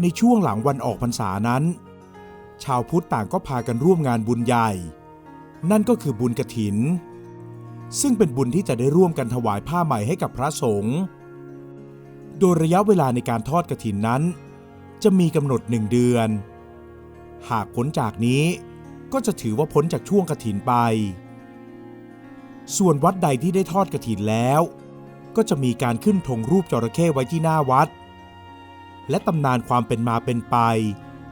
ในช่วงหลังวันออกพรรษานั้น ชาวพุทธต่างก็พากันร่วมงานบุญใหญ่ นั่นก็คือบุญกฐิน ซึ่งเป็นบุญที่จะได้ร่วมกันถวายผ้าใหม่ให้กับพระสงฆ์โดยระยะเวลาในการทอดกฐินนั้น จะมีกำหนดหนึ่งเดือน หากพ้นจากนี้ก็จะถือว่าพ้นจากช่วงกฐินไป ส่วนวัดใดที่ได้ทอดกฐินแล้ว ก็จะมีการขึ้นธงรูปจระเข้ไว้ที่หน้าวัด และตำนานความเป็นมาเป็นไป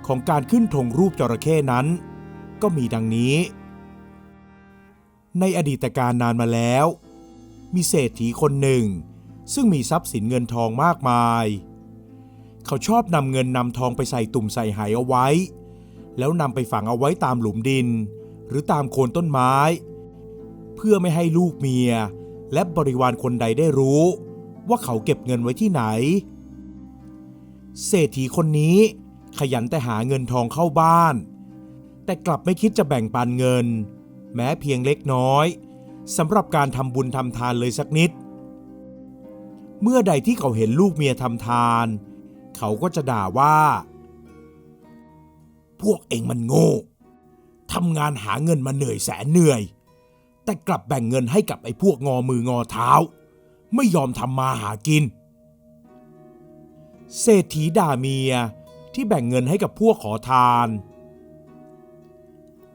ของการขึ้นธงรูปจระเข้นั้น ก็มีดังนี้ ในอดีตการนานมาแล้ว มีเศรษฐีคนหนึ่ง ซึ่งมีทรัพย์สินเงินทองมากมาย เขาชอบนำเงินนำทองไปใส่ตุ่มใส่หายเอาไว้ แล้วนำไปฝังเอาไว้ตามหลุมดิน หรือตามโคนต้นไม้ เพื่อไม่ให้ลูกเมีย และบริวารคนใดได้รู้ ว่าเขาเก็บเงินไว้ที่ไหน เศรษฐีคนนี้ ขยันแต่หาเงินทองเข้าบ้าน แต่กลับไม่คิดจะแบ่งปันเงิน แม้เพียงเล็กน้อยสำหรับการทำบุญทำทานเลยสักนิด เมื่อใดที่เขาเห็นลูกเมียทำทาน เขาก็จะด่าว่า พวกเองมันโง่ทำงานหาเงินมาเหนื่อยแสนเหนื่อย แต่กลับแบ่งเงินให้กับไอ้พวกงอมืองอเท้า ไม่ยอมทำมาหากิน เศรษฐีด่าเมียที่แบ่งเงินให้กับพวกขอทาน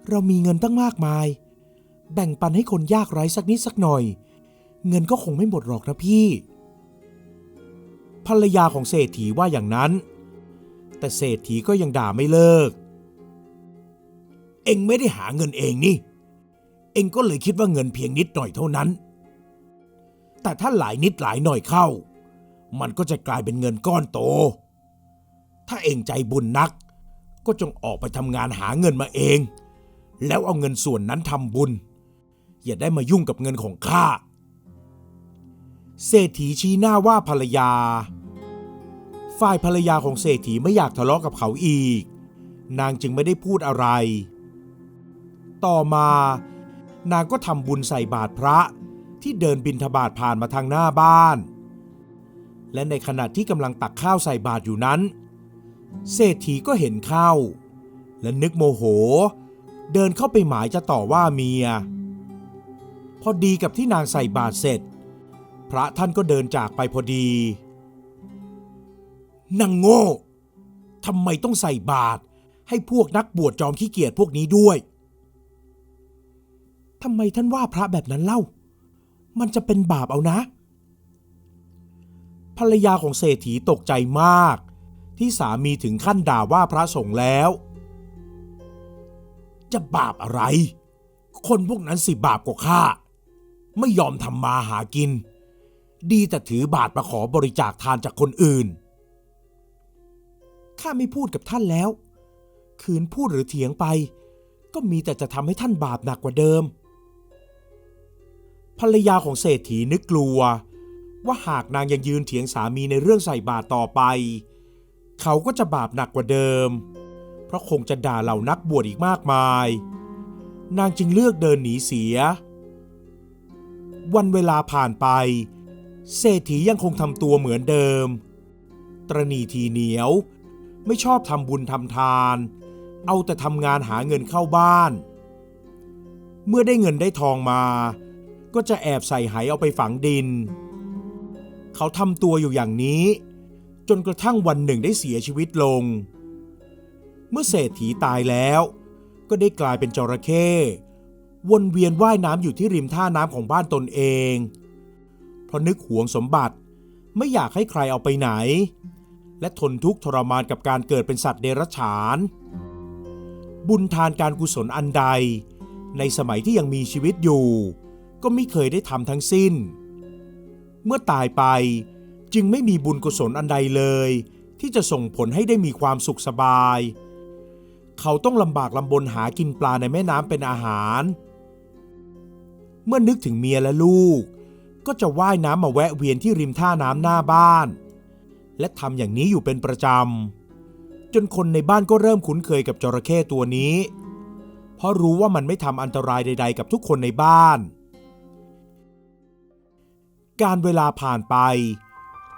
เรามีเงินตั้งมากมาย แบ่งปันให้คนยากไร้สักนิดสักหน่อย เงินก็คงไม่หมดหรอกนะพี่ ภรรยาของเศรษฐีว่าอย่างนั้น แต่เศรษฐีก็ยังด่าไม่เลิก เองไม่ได้หาเงินเองนี่ เองก็เลยคิดว่าเงินเพียงนิดหน่อยเท่านั้น แต่ถ้าหลายนิดหลายหน่อยเข้า มันก็จะกลายเป็นเงินก้อนโต ถ้าเองใจบุญนัก ก็จงออกไปทำงานหาเงินมาเอง แล้วเอาเงินส่วนนั้นทำบุญ อย่าได้มายุ่งกับเงินของข้า เศรษฐีชี้หน้าว่าภรรยา ฝ่ายภรรยาของเศรษฐีไม่อยากทะเลาะกับเขาอีก นางจึงไม่ได้พูดอะไร ต่อมานางก็ทำบุญใส่บาตรพระที่เดินบินทบาทผ่านมาทางหน้าบ้าน และในขณะที่กำลังตักข้าวใส่บาตรอยู่นั้น เศรษฐีก็เห็นเข้า และนึกโมโห เดินเข้าไปหมายจะต่อว่าเมีย พอดีกับที่นางใส่บาตรเสร็จ พระท่านก็เดินจากไปพอดีนางโง่ทำไมต้องใส่บาตรให้พวกนักบวชจอมขี้เกียจพวกนี้ด้วยทำไมท่านว่าพระแบบนั้นเล่า มันจะเป็นบาปเอานะ ภรรยาของเศรษฐีตกใจมาก ที่สามีถึงขั้นด่าว่าพระสงฆ์แล้ว จะบาปอะไร คนพวกนั้นสิบาปกว่าข้า ไม่ยอมทำมาหากิน ดีแต่ถือบาตรมาขอบริจาคทานจากคนอื่น ข้าไม่พูดกับท่านแล้ว คืนพูดหรือเถียงไป ก็มีแต่จะทำให้ท่านบาปหนักกว่าเดิม ภรรยาของเศรษฐีนึกกลัว ว่าหากนางยังยืนเถียงสามีในเรื่องใส่บาตรต่อไป เขาก็จะบาปหนักกว่าเดิม เพราะคงจะด่าเหล่านักบวชอีกมากมาย นางจึงเลือกเดินหนีเสีย วันเวลาผ่านไป เศรษฐียังคงทำตัวเหมือนเดิม ตรณีทีเหนียวไม่ชอบทำบุญทำทาน เอาแต่ทำงานหาเงินเข้าบ้าน เมื่อได้เงินได้ทองมา ก็จะแอบใส่ไหเอาไปฝังดิน เขาทำตัวอยู่อย่างนี้ จนกระทั่งวันหนึ่งได้เสียชีวิตลง เมื่อเศรษฐีตายแล้ว ก็ได้กลายเป็นจระเข้วนเวียนว่ายน้ำอยู่ที่ริมท่าน้ำของบ้านตนเอง เพราะนึกหวงสมบัติไม่อยากให้ใครเอาไปไหน และทนทุกข์ทรมานกับการเกิดเป็นสัตว์เดรัจฉาน บุญทานการกุศลอันใด ในสมัยที่ยังมีชีวิตอยู่ ก็ไม่เคยได้ทำทั้งสิ้น เมื่อตายไปจึงไม่มีบุญกุศลอันใดเลย ที่จะส่งผลให้ได้มีความสุขสบาย เขาต้องลำบากลำบนหากินปลาในแม่น้ำเป็นอาหาร เมื่อนึกถึงเมียและลูก ก็จะว่ายน้ำมาแวะเวียนที่ริมท่าน้ำหน้าบ้าน และทำอย่างนี้อยู่เป็นประจำ จนคนในบ้านก็เริ่มคุ้นเคยกับจระเข้ตัวนี้ เพราะรู้ว่ามันไม่ทำอันตรายใด ๆ กับทุกคนในบ้าน การเวลาผ่านไป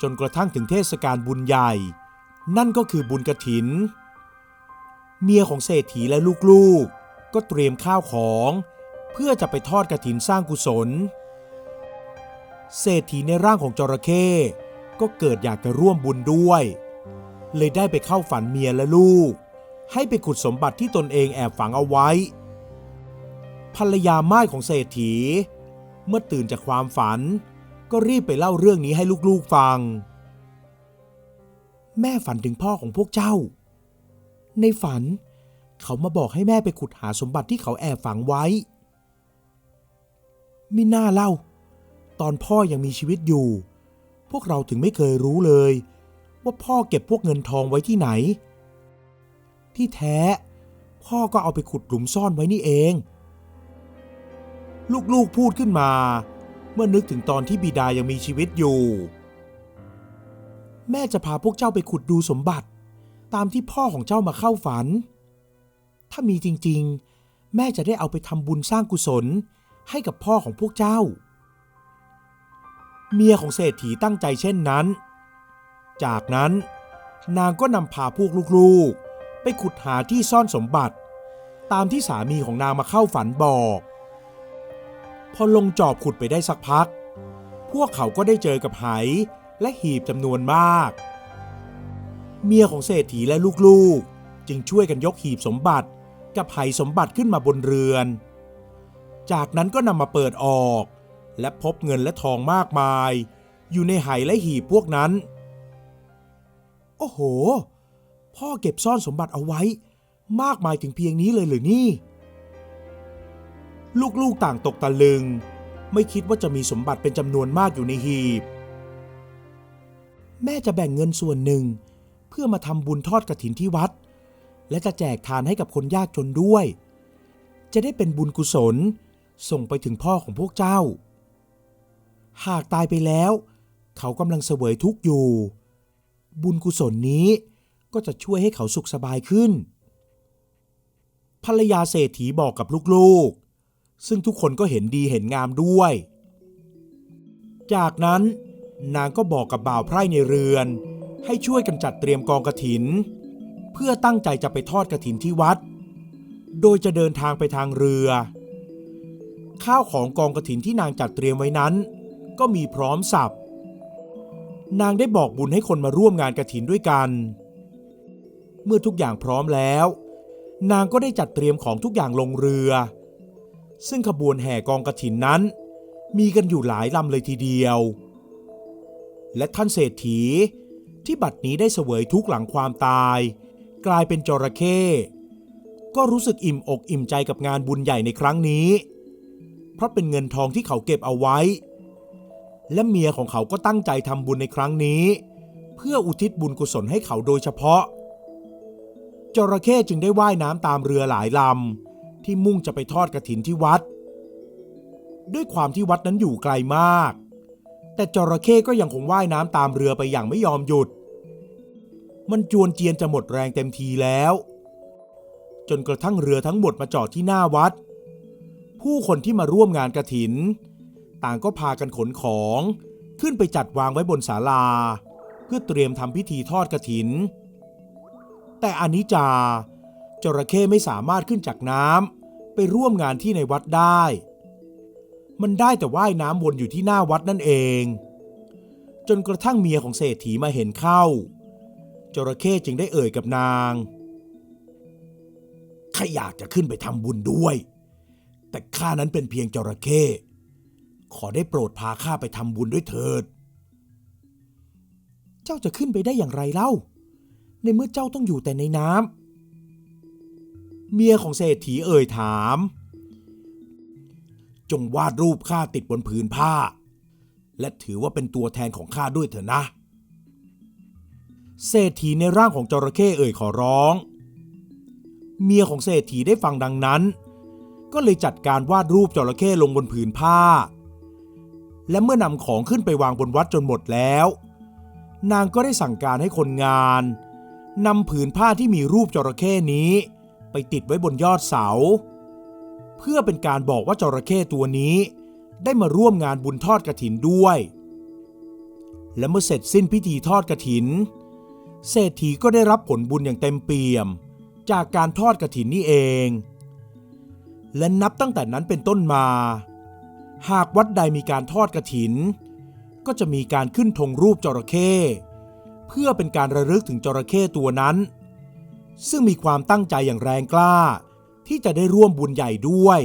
จนกระทั่งถึงเทศกาลบุญใหญ่ นั่นก็คือบุญกระถิน เมียของเศรษฐีและลูกๆ ก็เตรียมข้าวของ เพื่อจะไปทอดกระถินสร้างกุศล เศรษฐีในร่างของจระเข้ก็เกิดอยากจะร่วมบุญด้วย เลยได้ไปเข้าฝันเมียและลูก ให้ไปขุดสมบัติที่ตนเองแอบฝังเอาไว้ ภรรยาม่ายของเศรษฐี เมื่อตื่นจากความฝัน ก็รีบไปเล่าเรื่องนี้ให้ลูกๆฟัง แม่ฝันถึงพ่อของพวกเจ้า ในฝัน เขามาบอกให้แม่ไปขุดหาสมบัติที่เขาแอบฝังไว้ มิน่าเล่า ตอนพ่อยังมีชีวิตอยู่ พวกเราถึงไม่เคยรู้เลย ว่าพ่อเก็บพวกเงินทองไว้ที่ไหน ที่แท้ พ่อก็เอาไปขุดหลุมซ่อนไว้นี่เอง ลูกๆพูดขึ้นมา เมื่อนึกถึงตอนที่บิดายังมีชีวิตอยู่ แม่จะพาพวกเจ้าไปขุดดูสมบัติ ตามที่พ่อของเจ้ามาเข้าฝัน ถ้ามีจริงๆ แม่จะได้เอาไปทำบุญสร้างกุศลให้กับพ่อของพวกเจ้า เมียของเศรษฐีตั้งใจเช่นนั้น จากนั้นนางก็นำพาพวกลูกๆ ไปขุดหาที่ซ่อนสมบัติ ตามที่สามีของนางมาเข้าฝันบอก พอลงจอบขุดไปได้สักพัก พวกเขาก็ได้เจอกับไหและหีบจำนวนมาก เมียของเศรษฐีและลูกๆ จึงช่วยกันยกหีบสมบัติ กับไหสมบัติขึ้นมาบนเรือน จากนั้นก็นำมาเปิดออก และพบเงินและทองมากมาย อยู่ในไหและหีบพวกนั้น โอ้โห พ่อเก็บซ่อนสมบัติเอาไว้ มากมายถึงเพียงนี้เลยหรือนี่ ลูกๆต่างตกตะลึง ไม่คิดว่าจะมีสมบัติเป็นจำนวนมากอยู่ในหีบ แม่จะแบ่งเงินส่วนหนึ่ง เพื่อมาทำบุญทอดกระถินที่วัด และจะแจกทานให้กับคนยากจนด้วย จะได้เป็นบุญกุศล ส่งไปถึงพ่อของพวกเจ้า หากตายไปแล้ว เขากำลังเสวยทุกข์อยู่ บุญกุศลนี้ก็จะช่วยให้เขาสุขสบายขึ้นภรรยาเศรษฐีบอกกับลูกๆ ซึ่งทุกคนก็เห็นดีเห็นงามด้วย จากนั้นนางก็บอกกับบ่าวไพร่ในเรือน ให้ช่วยกันจัดเตรียมกองกระถิน เพื่อตั้งใจจะไปทอดกระถินที่วัด โดยจะเดินทางไปทางเรือ ข้าวของกองกระถินที่นางจัดเตรียมไว้นั้น ก็มีพร้อมสับนางได้บอกบุญให้คนมาร่วมงานกระถินด้วยกัน เมื่อทุกอย่างพร้อมแล้ว นางก็ได้จัดเตรียมของทุกอย่างลงเรือ ซึ่งขบวนแห่กองกระถินนั้น มีกันอยู่หลายลำเลยทีเดียว และท่านเศรษฐีที่บัดนี้ได้เสวยทุกหลังความตาย กลายเป็นจระเข้ก็รู้สึกอิ่มอกอิ่มใจกับงานบุญใหญ่ในครั้งนี้ เพราะเป็นเงินทองที่เขาเก็บเอาไว้ และเมียของเขาก็ตั้งใจทำบุญในครั้งนี้ เพื่ออุทิศบุญกุศลให้เขาโดยเฉพาะจระเข้จึงได้ว่ายน้ำตามเรือหลายลำ ที่มุ่งจะไปทอดกระถินที่วัด ด้วยความที่วัดนั้นอยู่ไกลมาก แต่จระเข้ก็ยังคงว่ายน้ำตามเรือไปอย่างไม่ยอมหยุด มันจวนเจียนจะหมดแรงเต็มทีแล้ว จนกระทั่งเรือทั้งหมดมาจอดที่หน้าวัด ผู้คนที่มาร่วมงานกระถิน ต่างก็พากันขนของขึ้นไปจัดวางไว้บนศาลา เพื่อเตรียมทำพิธีทอดกระถิน แต่อานิจจา จระเข้ไม่สามารถขึ้นจากน้ำไปร่วมงานที่ในวัดได้ มันได้แต่ว่ายน้ำวนอยู่ที่หน้าวัดนั่นเอง จนกระทั่งเมียของเศรษฐีมาเห็นเข้า จระเข้จึงได้เอ่ยกับนางข้าอยากจะขึ้นไปทำบุญด้วย แต่ข้านั้นเป็นเพียงจระเข้ขอได้โปรดพาข้าไปทำบุญด้วยเถิด เจ้าจะขึ้นไปได้อย่างไรเล่า ในเมื่อเจ้าต้องอยู่แต่ในน้ำ เมียของเศรษฐีเอ่ยถาม จงวาดรูปข้าติดบนผืนผ้า และถือว่าเป็นตัวแทนของข้าด้วยเถอะนะ เศรษฐีในร่างของจระเข้เอ่ยขอร้อง เมียของเศรษฐีได้ฟังดังนั้น ก็เลยจัดการวาดรูปจระเข้ลงบนผืนผ้า และเมื่อนำของขึ้นไปวางบนวัดจนหมดแล้ว นางก็ได้สั่งการให้คนงานนำผืนผ้าที่มีรูปจระเข้นี้ ไปติดไว้บนยอดเสา เพื่อเป็นการบอกว่าจระเข้ตัวนี้ได้มาร่วมงานบุญทอดกระถินด้วย และเมื่อเสร็จสิ้นพิธีทอดกระถิน เศรษฐีก็ได้รับผลบุญอย่างเต็มเปี่ยม จากการทอดกระถินนี่เอง และนับตั้งแต่นั้นเป็นต้นมา หากวัดใดมีการทอดกระถิน ก็จะมีการขึ้นธงรูปจระเข้เพื่อเป็นการระลึกถึงจระเข้ตัวนั้น ซึ่งมีความตั้งใจอย่างแรงกล้า ที่จะได้ร่วมบุญใหญ่ด้วย